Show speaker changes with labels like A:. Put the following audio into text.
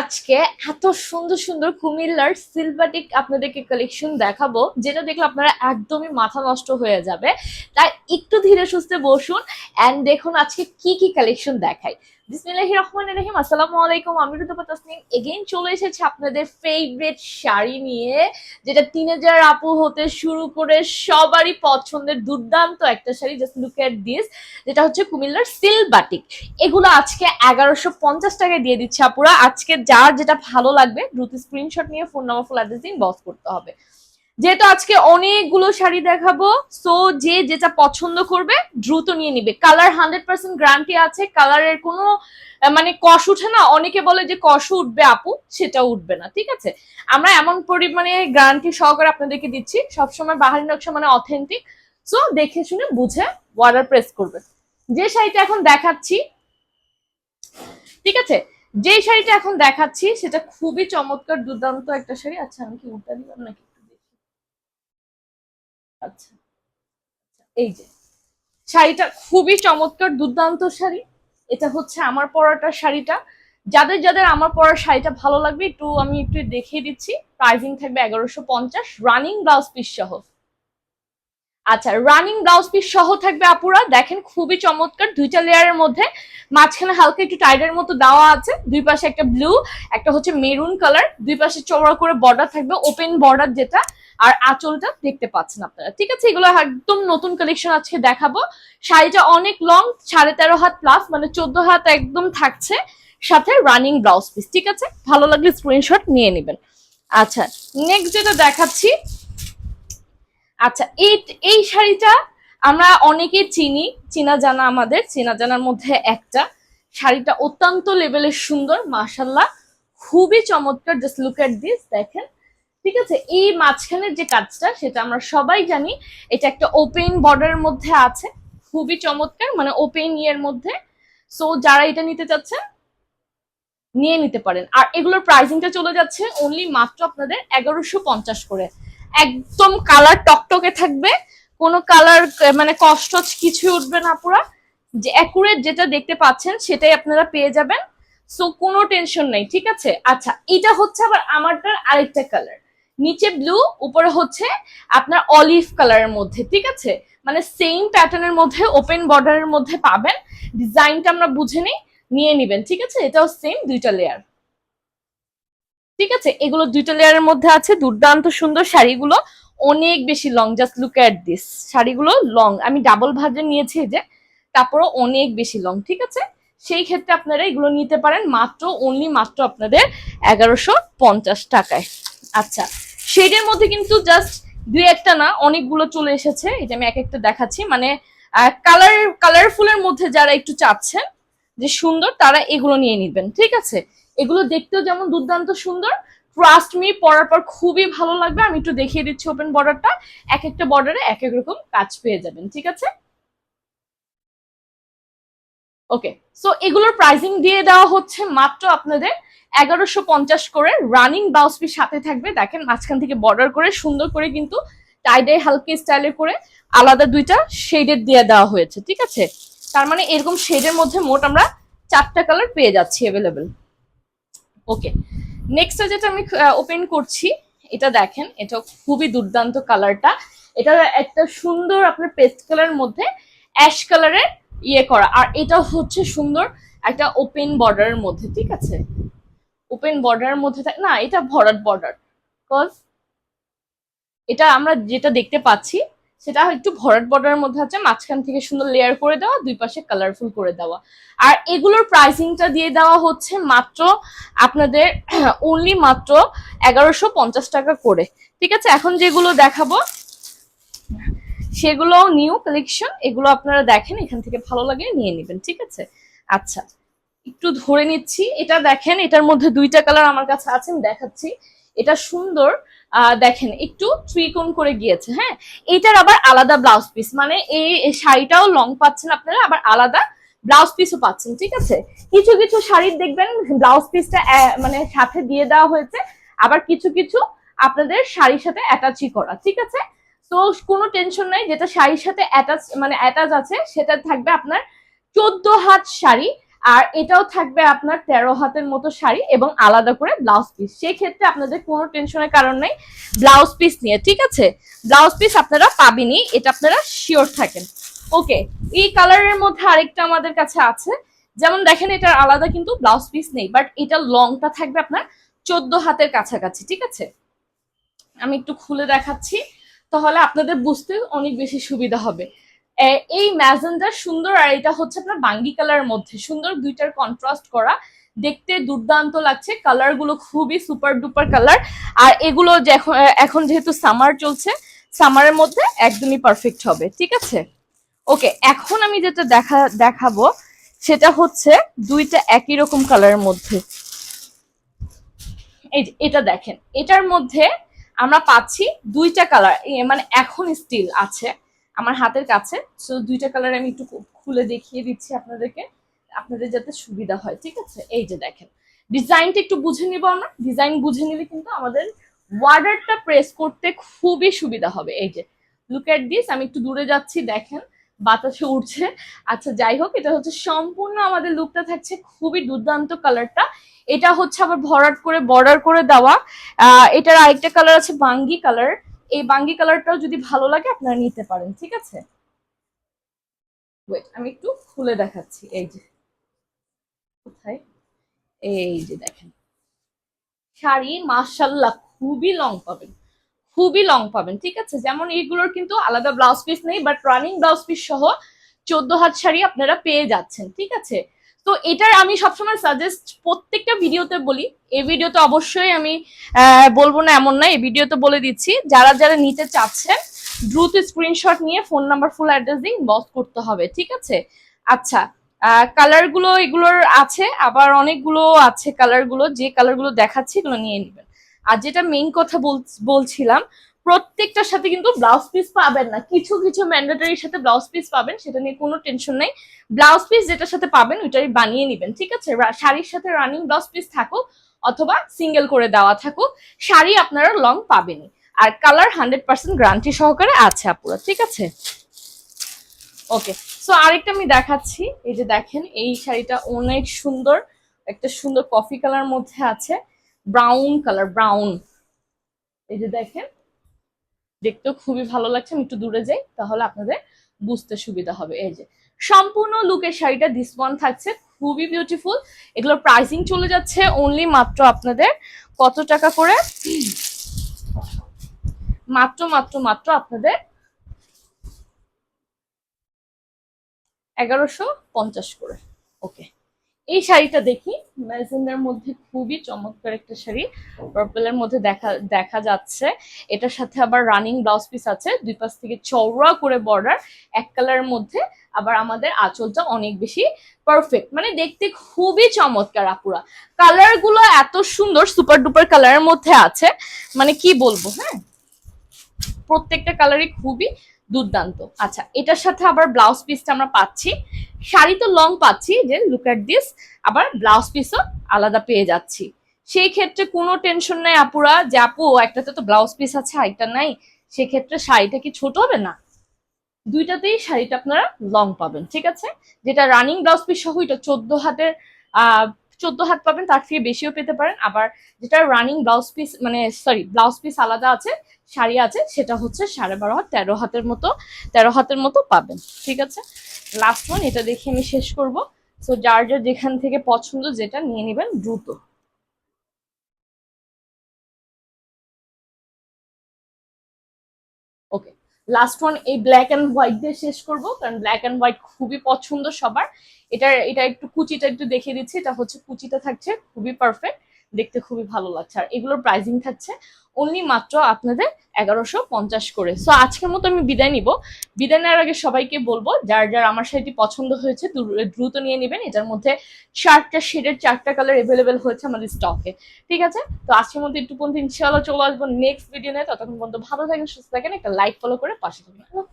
A: আজকে এত সুন্দর সুন্দর কুমিল্লার সিলভাটিক আপনাদেরকে কালেকশন দেখাবো, যেটা দেখলে আপনারা একদমই মাথা নষ্ট হয়ে যাবে। তাই একটু ধীরে সুস্থে বসুন অ্যান্ড দেখুন আজকে কি কি কালেকশন দেখাই। বিসমিল্লাহির রহমানির রহিম। আসসালামু আলাইকুম, আমি রুতুপা তাসনিম। এগেইন চলে এসেছে আপনাদের ফেভারিট শাড়ি নিয়ে, যেটা টিনেজার আপু হতে শুরু করে সবারই পছন্দের দুর্দান্ত একটা sari just look at this যেটা হচ্ছে কুমিল্লার সিলবাটিক এগুলো আজকে এগারোশো পঞ্চাশ টাকায় দিয়ে দিচ্ছে আপুরা। আজকে যার যেটা ভালো লাগবে, দ্রুত স্ক্রিনশট নিয়ে ফোন নাম্বার ফুল অ্যাড্রেস দিন বস করতে হবে। যেহেতু আজকে অনেকগুলো শাড়ি দেখাবো সো যে যেটা পছন্দ করবে দ্রুত নিয়ে নিবে। কালার হান্ড্রেড পার্সেন্ট গ্যারান্টি আছে কালারের কোনো মানে কষ উঠে না, অনেকে বলে যে কষ উঠবে আপু, সেটা উঠবে না, ঠিক আছে? আমরা এমন পরিমাণে গ্যারান্টি সহকারে আপনাদেরকে দিচ্ছি, সবসময় বাহারি নকশা মানে অথেন্টিক সো দেখে শুনে বুঝে ওয়ার্ডার প্রেস করবে। যে শাড়িটা এখন দেখাচ্ছি, ঠিক আছে? যে শাড়িটা এখন দেখাচ্ছি, সেটা খুবই চমৎকার, দুর্দান্ত একটা শাড়ি। আচ্ছা আমি কি উল্টা দিলাম নাকি? আচ্ছা আচ্ছা, এই যে শাড়িটা খুবই চমৎকার দুর্দান্ত শাড়ি। এটা হচ্ছে আমার পরাটা শাড়িটা। যাদের যাদের আমার পরার শাড়িটা ভালো লাগবে একটু আমি একটু দেখিয়ে দিচ্ছি। প্রাইজিং থাকবে এগারোশো পঞ্চাশ। রানিং ব্লাউজ পিস সহ। আচ্ছা রানিং ব্লাউজ পিস সহ থাকবে আপুরা। দেখেন খুবই চমৎকার। দুইটা লেয়ারের মধ্যে মাঝখানে হালকা একটু টাইডের মতো দেওয়া আছে। দুই পাশে একটা ব্লু একটা হচ্ছে মেরুন কালার দুই পাশে চওড়া করে বর্ডার থাকবে ওপেন বর্ডার যেটা। আর আঁচলটা দেখতে পাচ্ছেন আপনারা। ঠিক আছে, এগুলো একদম নতুন কালেকশন আজকে দেখাবো। শাড়িটা অনেক লং সাড়ে তেরো হাত প্লাস মানে চোদ্দ হাত একদম থাকছে। সাথে রানিং ব্লাউজ পিস ঠিক আছে? ভালো লাগলে স্ক্রিনশট নিয়ে নেবেন। আচ্ছা নেক্সট যেটা দেখাচ্ছি আচ্ছা এই এই শাড়িটা আমরা অনেকেই চিনি চেনা জানা আমাদের চেনা জানার মধ্যে একটা। শাড়িটা অত্যন্ত লেভেলের সুন্দর মাশাল্লাহ খুবই চমৎকার জাস্ট লুক এট দিস দেখেন। ঠিক আছে? এই মাঝখানের যে কাজটা, সেটা আমরা সবাই জানি, এটা একটা ওপেন বর্ডারের মধ্যে আছে, খুবই চমৎকার মানে ওপেন ইয়ের মধ্যে। সো যারা এটা নিতে চাচ্ছেন নিয়ে নিতে পারেন। আর এগুলোর প্রাইসিংটা চলে যাচ্ছে অনলি মাত্র আপনাদের এগারোশো পঞ্চাশ করে। একদম কালার টকটকে থাকবে, কোনো কালার মানে কষ্ট কিছু উঠবে না পুরা। যে অ্যাকুরেট যেটা দেখতে পাচ্ছেন, সেটাই আপনারা পেয়ে যাবেন। সো কোনো টেনশন নেই, ঠিক আছে? আচ্ছা এটা হচ্ছে আবার আমারটার আরেকটা কালার নিচে ব্লু উপরে হচ্ছে আপনার অলিভ কালারের মধ্যে, ঠিক আছে? মানে সেম প্যাটার্নের মধ্যে ওপেন বর্ডারের মধ্যে পাবেন। ডিজাইনটা আমরা বুঝে নিই, নিয়ে নেবেন, ঠিক আছে? এটাও সেম দুইটা লেয়ার ঠিক আছে? এগুলো দুইটা লেয়ারের মধ্যে আছে, দুর্দান্ত সুন্দর শাড়িগুলো। অনেক বেশি long just look at this শাড়িগুলো লং আমি ডাবল ভাজে নিয়েছি যে, তারপরও অনেক বেশি লং ঠিক আছে? সেই ক্ষেত্রে আপনারা এগুলো নিতে পারেন, মাত্র অনলি মাত্র আপনাদের এগারোশো পঞ্চাশ টাকায়। আচ্ছা শেডের মধ্যে কিন্তু জাস্ট দুই একটা না, অনেকগুলো চলে এসেছে। এটা আমি এক একটা দেখাচ্ছি। মানে কালার কালারফুলের মধ্যে যারা একটু চাচ্ছেন যে সুন্দর, তারা এগুলো নিয়ে নিবেন, ঠিক আছে? এগুলো দেখতেও যেমন দুর্দান্ত সুন্দর। ট্রাস্ট মি পরার পর খুবই ভালো লাগবে। আমি একটু দেখিয়ে দিচ্ছি ওপেন বর্ডারটা এক একটা বর্ডারে এক এক রকম কাজ পেয়ে যাবেন, ঠিক আছে? ওকে সো এগুলোর প্রাইসিং দিয়ে দেওয়া হচ্ছে মাত্র আপনাদের এগারোশো পঞ্চাশ করে রানিং ব্লাউজ পিস সাথে থাকবে। দেখেন মাঝখান থেকে বর্ডার করে, সুন্দর করে কিন্তু টাইডে হালকা স্টাইলে করে আলাদা দুইটা শেডের দিয়ে দেওয়া হয়েছে, ঠিক আছে? তার মানে এরকম শেডের মধ্যে মোট আমরা চারটা কালার পেয়ে যাচ্ছি অ্যাভেলেবেল ওকে নেক্সটটা যেটা আমি ওপেন করছি, এটা দেখেন, এটা খুবই দুর্দান্ত কালারটা এটা একটা সুন্দর আপনার পেস্ট কালারের মধ্যে অ্যাশ কালারের ইয়ে করা। আর এটা হচ্ছে সুন্দর একটা ওপেন বর্ডারের মধ্যে, ঠিক আছে? ওপেন বর্ডারের মধ্যে না, এটা ভরাট বর্ডার কজ এটা আমরা যেটা দেখতে পাচ্ছি, সেটা একটু ভরাট বর্ডারের মধ্যে আছে, মাঝখান থেকে সুন্দর লেয়ার করে দেওয়া, দুই পাশে কালারফুল করে দেওয়া। আর এগুলোর প্রাইসিংটা দিয়ে দেওয়া হচ্ছে মাত্র আপনাদের অনলি মাত্র এগারোশো পঞ্চাশ টাকা করে। ঠিক আছে? এখন যেগুলো দেখাবো সেগুলো নিউ কালেকশন, এগুলো আপনারা দেখেন, এখান থেকে ভালো লাগে নিয়ে নেবেন, ঠিক আছে? আচ্ছা একটু ধরে নিচ্ছি, এটা দেখেন, এটার মধ্যে দুইটা কালার আমার কাছে আছে, আমি দেখাচ্ছি। এটা সুন্দর দেখেন, একটু ত্রিকোণ করে গিয়েছে হ্যাঁ? এটার আবার আলাদা ব্লাউজ পিস মানে এই শাড়িটাও লং পাচ্ছেন আপনারা, আবার আলাদা ব্লাউজ পিসও পাচ্ছেন, ঠিক আছে? কিছু কিছু শাড়ির দেখবেন, ব্লাউজ পিসটা মানে সাথে দিয়ে দেওয়া হয়েছে, আবার কিছু কিছু আপনাদের শাড়ির সাথে অ্যাটাচই করা, ঠিক আছে? তো কোনো টেনশন নাই, যেটা শাড়ির সাথে অ্যাটাচ মানে অ্যাটাচ আছে, সেটা থাকবে আপনার চোদ্দ হাত শাড়ি, আর এটাও থাকবে আপনার তেরো হাতের মতো শাড়ি এবং আলাদা করে ব্লাউজ পিস সেই ক্ষেত্রে আপনাদের কোনো টেনশনের কারণ নেই ব্লাউজ পিস নিয়ে, ঠিক আছে? ব্লাউজ পিস আপনারা পাবেনই, এটা আপনারা শিওর থাকেন। ওকে এই কালারের মধ্যে আরেকটা আমাদের কাছে আছে। যেমন দেখেন, এটার আলাদা কিন্তু ব্লাউজ পিস নেই বাট এটা লংটা থাকবে আপনার চোদ্দ হাতের কাছাকাছি, ঠিক আছে? আমি একটু খুলে দেখাচ্ছি। তাহলে আপনাদের বুঝতে অনেক বেশি সুবিধা হবে। এই ম্যাজেন্ডা সুন্দর আর এটা হচ্ছে আপনার বাঙ্গি কালারের মধ্যে। সুন্দর দুইটার কন্ট্রাস্ট করা। দেখতে দুর্দান্ত লাগছে। কালারগুলো খুবই সুপার ডুপার কালার আর এগুলো এখন যেহেতু সামার চলছে সামারের মধ্যে একদমই পারফেক্ট হবে। ঠিক আছে? ওকে এখন আমি যেটা দেখা, দেখাবো, সেটা হচ্ছে দুইটা একই রকম কালারের মধ্যে। এই এটা দেখেন। এটার মধ্যে আমরা পাচ্ছি দুইটা কালার মানে এখন স্টিল আছে, আমার হাতের কাছে। সো দুইটা কালার আমি একটু খুলে দেখিয়ে দিচ্ছি আপনাদেরকে, আপনাদের যাতে সুবিধা হয়, ঠিক আছে? এই যে দেখেন ডিজাইনটা একটু বুঝে নিব আমরা। ডিজাইন বুঝে নিলে কিন্তু আমাদের ওয়ার্ডারটা প্রেস করতে খুবই সুবিধা হবে। এই যে লুক অ্যাট দিস আমি একটু দূরে যাচ্ছি, দেখেন। বাতাসে উঠছে আচ্ছা যাই হোক, এটা হচ্ছে সম্পূর্ণ আমাদের লুকটা থাকছে খুবই দুর্দান্ত কালারটা এটা হচ্ছে আবার ভরাট করে বর্ডার করে দেওয়া। এটার আরেকটা কালার আছে বাঙ্গি কালার এই বাঙ্গি কালারটাও যদি ভালো লাগে, আপনারা নিতে পারেন, ঠিক আছে? ওয়েট আমি একটু খুলে দেখাচ্ছি। এই যে, কোথায়? এই যে দেখেন। শাড়ি মার্শাল্লাহ খুবই লং পাবেন। খুবই লং পাবেন, ঠিক আছে? যেমন এইগুলোর কিন্তু আলাদা ব্লাউজ পিস নেই বাট রানিং ব্লাউজ পিস সহ চোদ্দ হাত শাড়ি আপনারা পেয়ে যাচ্ছেন, ঠিক আছে? তো এটার আমি সবসময় সাজেস্ট প্রত্যেকটা ভিডিওতে বলি। এই ভিডিওতে অবশ্যই আমি বলব না এমন না এই ভিডিওতে বলে দিচ্ছি। যারা যারা নিতে চাচ্ছেন, দ্রুত স্ক্রিনশট নিয়ে ফোন নাম্বার ফুল অ্যাড্রেস দিয়ে ইনবক্স করতে হবে, ঠিক আছে? আচ্ছা কালারগুলো এগুলোর আছে, আবার অনেকগুলো আছে কালারগুলো যে কালারগুলো দেখাচ্ছি এগুলো নিয়ে নেবেন। আর যেটা মেইন কথা বল- বলছিলাম, প্রত্যেকটার সাথে কিন্তু ব্লাউজ পিস পাবেন না। কিছু কিছু ম্যান্ডেটরির সাথে ব্লাউজ পিস পাবেন, সেটা নিয়ে কোনো টেনশন নেই। ব্লাউজ পিস যেটার সাথে পাবেন, ওইটাই বানিয়ে নেবেন, ঠিক আছে? শাড়ির সাথে রানিং ব্লাউজ পিস থাকুক, অথবা সিঙ্গেল করে দেওয়া থাকুক, শাড়ি আপনারা লং পাবেনই। আর কালার হান্ড্রেড পার্সেন্ট গ্যারান্টি সহকারে আছে আপুরা, ঠিক আছে? ওকে সো আরেকটা আমি দেখাচ্ছি। এই যে দেখেন, এই শাড়িটা অনেক সুন্দর, একটা সুন্দর কফি কালার মধ্যে আছে। ব্রাউন কালার ব্রাউন এই যে দেখেন, দেখতেও খুবই ভালো লাগছে, আমি একটু দূরে যাই, তাহলে আপনাদের বুঝতে সুবিধা হবে। এই যে, সম্পূর্ণ লুকের শাড়িটা দিস ওয়ান থাকছে, খুবই বিউটিফুল এগুলোর প্রাইসিং চলে যাচ্ছে অনলি মাত্র আপনাদের কত টাকা করে? মাত্র মাত্র মাত্র আপনাদের এগারোশো পঞ্চাশ করে। ওকে এই শাড়িটা দেখি। ম্যাজেন্ডার মধ্যে খুবই চমৎকার একটা শাড়ি। পার্পলের মধ্যে দেখা দেখা যাচ্ছে। এটার সাথে আবার রানিং ব্লাউজ পিস আছে। দুই পাশ থেকে চওড়া করে বর্ডার এক কালারের মধ্যে। আবার আমাদের আঁচলটা অনেক বেশি পারফেক্ট মানে দেখতে খুবই চমৎকার আপুরা। কালারগুলো এত সুন্দর সুপার ডুপার কালারের মধ্যে আছে। মানে কি বলব হ্যাঁ? প্রত্যেকটা কালারই খুবই দুর্দান্ত। আচ্ছা এটার সাথে আবার ব্লাউজ পিসটা আমরা পাচ্ছি। শাড়ি তো লং পাচ্ছি, যে লুক অ্যাট দিস আবার ব্লাউজ পিসও আলাদা পেয়ে যাচ্ছি। সেই ক্ষেত্রে কোনো টেনশন নাই আপুরা, যে আপু, একটাতে তো ব্লাউজ পিস আছে, আরেকটা নাই। সেক্ষেত্রে শাড়িটা কি ছোট হবে না? দুইটাতেই শাড়িটা আপনারা লং পাবেন, ঠিক আছে? যেটা রানিং ব্লাউজ পিস সহ, এটা চোদ্দ হাতের চোদ্দ হাত পাবেন, তার থেকে বেশিও পেতে পারেন। আবার যেটা রানিং ব্লাউজ পিস মানে সরি ব্লাউজ পিস আলাদা আছে, শাড়ি আছে, সেটা হচ্ছে সাড়ে বারো হাত, তেরো হাতের মতো, তেরো হাতের মতো পাবেন, ঠিক আছে? লাস্ট ওয়ান এটা দেখে আমি শেষ করব। সো যার যার যেখান থেকে পছন্দ, যেটা নিয়ে নেবেন, দ্রুত। লাস্ট ওয়ান এই ব্ল্যাক অ্যান্ড হোয়াইট দিয়ে শেষ করব, কারণ ব্ল্যাক অ্যান্ড হোয়াইট খুবই পছন্দ সবার। এটা এটা একটু কুচিটা একটু দেখিয়ে দিচ্ছি, এটা হচ্ছে কুচিটা থাকছে, খুবই পারফেক্ট দেখতে খুবই ভালো লাগছে। আর এগুলোর প্রাইজিং থাকছে অনলি মাত্র আপনাদের এগারোশো পঞ্চাশ করে। সো আজকের মতো আমি বিদায় নিব। বিদায় নেওয়ার আগে সবাইকে বলব, যার যার আমার শাড়িটি পছন্দ হয়েছে দ্রুত নিয়ে নেবেন। এটার মধ্যে চারটা শেডের চারটা কালার এভেলেবেল হয়েছে আমাদের স্টকে ঠিক আছে? তো আজকের মধ্যে একটু পর্যন্ত ইনশাআল্লাহ চলে আসব নেক্সট ভিডিও নিয়ে ততক্ষণ পর্যন্ত ভালো থাকেন, সুস্থ থাকেন, একটা লাইক ফলো করে পাশে থাকেন আল্লাহ